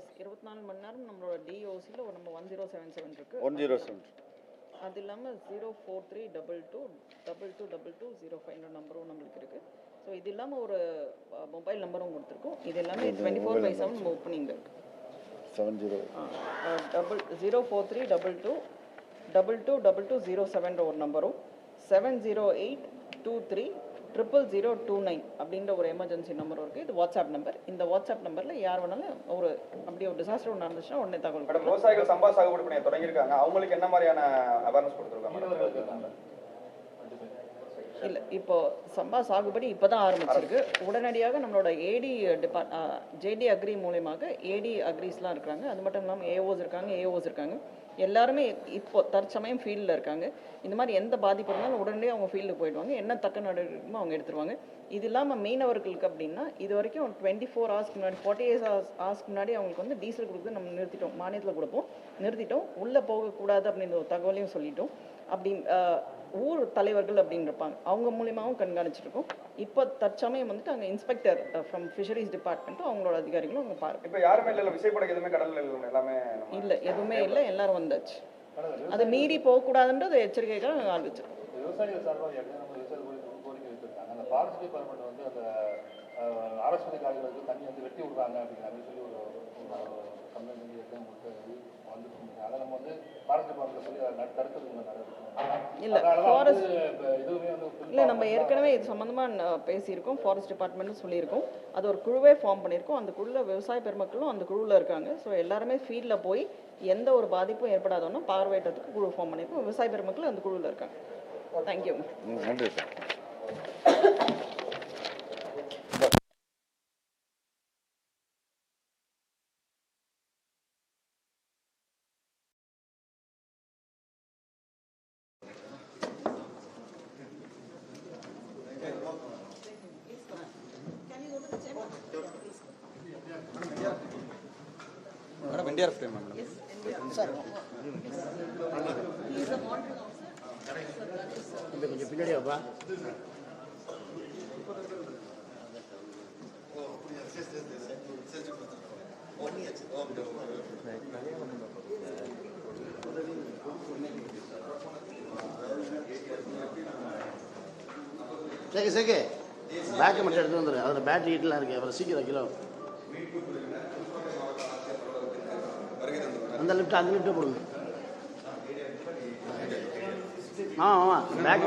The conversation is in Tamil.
எஸ் இருபத்தி நாலு மணி நேரம் நம்மளோட டிஓசியில் ஒரு நம்ம ஒன் ஜீரோ செவன் செவன் இருக்குது ஒன் ஜீரோ செவன் அது இல்லாமல் zero four three double two double two double two zero ஃபைவ்ன்ற நம்பரும் நம்மளுக்கு இருக்குது ஸோ இது இல்லாமல் ஒரு மொபைல் நம்பரும் கொடுத்துருக்கோம். இது எல்லாமே டுவெண்ட்டி ஃபோர் பை செவன் நம்ம ஓப்பனிங் இருக்குது seven zero double zero four three double two double two double two zero செவன்ற ஒரு நம்பரும் seven zero eight two three triple zero two nine அப்படின்ற ஒரு எமர்ஜென்சி நம்பரும் இருக்குது இது வாட்ஸ்அப் நம்பர் இந்த வாட்ஸ்அப் நம்பரில் யார் வேணாலும் ஒரு அப்படி ஒரு டிசாஸ்டர் ஒன்று நடந்துச்சுன்னா உடனே தகவல் மேடம் விவசாயிகள் சம்பா சாகுபடி பண்ண தொடங்கியிருக்காங்க. அவங்களுக்கு என்ன மாதிரியான அவேர்னஸ் கொடுத்துருக்காங்க இல்லை இப்போ சம்பா சாகுபடி இப்போ தான் ஆரம்பிச்சிருக்கு. உடனடியாக நம்மளோட ஏடி டிபார்ட் ஜேடி அக்ரி மூலயமாக ஏடி அக்ரிஸ்லாம் இருக்காங்க. அது மட்டும் இல்லாமல் ஏஓஸ் இருக்காங்க ஏஓஸ் இருக்காங்க. எல்லாருமே இப்போ தற்சமயம் ஃபீல்டில் இருக்காங்க. இந்த மாதிரி எந்த பாதிப்பு இருந்தாலும் உடனடியாக அவங்க ஃபீல்டுக்கு போயிடுவாங்க. என்ன தக்க நடவடிக்கைமோ அவங்க எடுத்துருவாங்க. இது இல்லாமல் மீனவர்களுக்கு அப்படின்னா இது வரைக்கும் டுவெண்ட்டி ஃபோர் ஹவர்ஸ்க்கு முன்னாடி ஃபார்ட்டி எயிட் ஹவர்ஸ் ஹவர்ஸ்க்கு முன்னாடி அவங்களுக்கு வந்து டீசல் கொடுத்து நம்ம நிறுத்திட்டோம். மானியத்தில் கொடுப்போம். நிறுத்திட்டோம். உள்ளே போகக்கூடாது அப்படின்ற ஒரு தகவலையும் சொல்லிட்டோம். அப்படி ஊர் தலைவர்கள் அப்படின்னு இருப்பாங்க அவங்க மூலியமாகவும் கண்காணிச்சிட்டு இருக்கோம் இப்போ தற்சமயம் வந்துட்டு அங்கே இன்ஸ்பெக்டர் ஃப்ரம் ஃபிஷரிஸ் டிபார்ட்மெண்ட்டும் அவங்களோட அதிகாரிகளும் அங்கே பாருங்க. இப்போ யாருமே இல்லை விசைப்படகு எதுவுமே கடல்ல இல்லை எல்லாமே இல்லை எதுவுமே இல்லை எல்லாரும் வந்தாச்சு. அதை மீறி போகக்கூடாதுன்றது எச்சரிக்கைகள் ஆரம்பிச்சிருக்கோம் விவசாயிகள் சார்பாக அந்த ஃபாரஸ்ட் டிபார்ட்மெண்ட் வந்து அந்த அரசு காடுகளுக்கு தண்ணி வந்து வெட்டி விடுறாங்க அப்படிங்கிற சொல்லி ஒரு கம்ப்ளைண்ட் வந்து இருந்துச்சு. அதை நம்ம வந்து ஃபாரஸ்ட் டிபார்ட்மெண்ட் சொல்லி உள்ள நடவடிக்கை இல்ல, வந்து இல்லை நம்ம ஏற்கனவே இது சம்மந்தமாக பேசியிருக்கோம். ஃபாரஸ்ட் டிபார்ட்மெண்ட்டும் சொல்லியிருக்கோம். அது ஒரு குழுவே ஃபார்ம் பண்ணியிருக்கோம். அந்த குழுவில் விவசாய பெருமக்களும் அந்த குழுவில் இருக்காங்க. ஸோ எல்லாருமே ஃபீல்டில் போய் எந்த ஒரு பாதிப்பும் ஏற்படாதோன்னா பார்வையிட்டதுக்கு குழு ஃபார்ம் பண்ணியிருக்கோம். விவசாய பெருமக்கள் அந்த குழுவில் இருக்காங்க. தேங்க்யூ நன்றி சார். என்டிஆர் ஃப்ரேம் மேடம் கொஞ்சம் பின்னாடி வாப்பா சேக்கு சேக்கு பேக்கை மட்டும் எடுத்து வந்துடு அதில் பேட்டரி ஹீட்லாம் இருக்கு. அப்புறம் சீக்கிரம் கிலோ அந்த லிஃப்ட் அந்த லிஃப்ட் போடுங்க. ஆ ஆமாம் பேக்